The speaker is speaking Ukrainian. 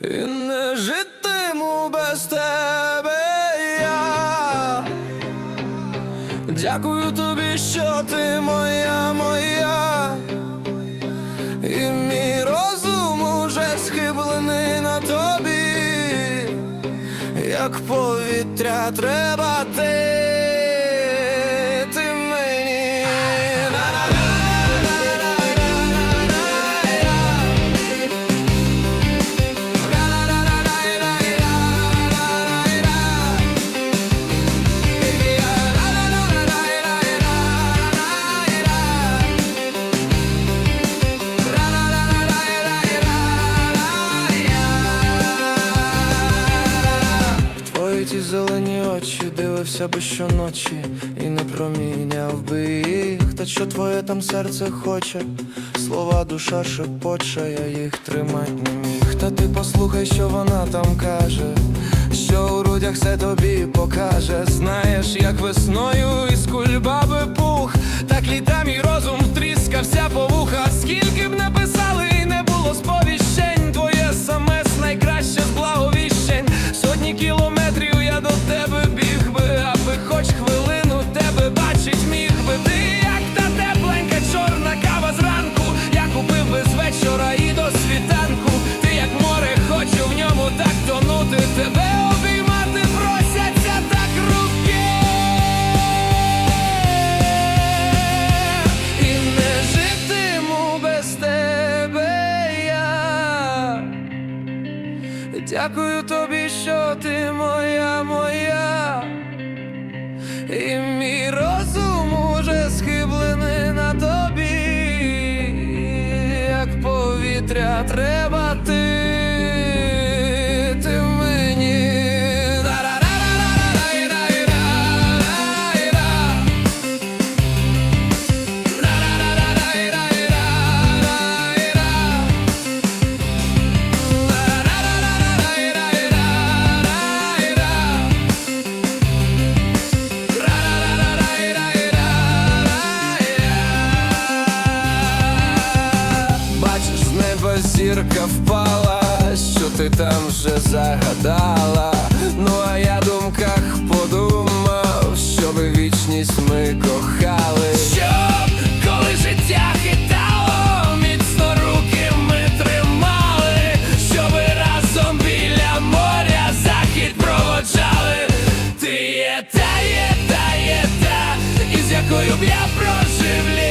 І не житиму без тебе я. Дякую тобі, що ти моя, моя. І мій розум уже схиблений на тобі, як повітря треба ти, зелені очі дивився би щоночі і не проміняв би їх. Та що твоє там серце хоче, слова душа шепоче, я їх тримать не міг. Та ти послухай, що вона там каже, що у грудях все тобі покаже. Знаєш, як весною із кульбаби пух, так літа мій розум тріскався по Дякую тобі, що ти моя, моя, і мій розум там вже загадала, ну а я думках подумав, щоби вічність ми кохали. Щоб коли життя хитало, міцно руки ми тримали, Щоб разом біля моря захід проводжали. Ти є та, є та, є та, із якою б я прожив.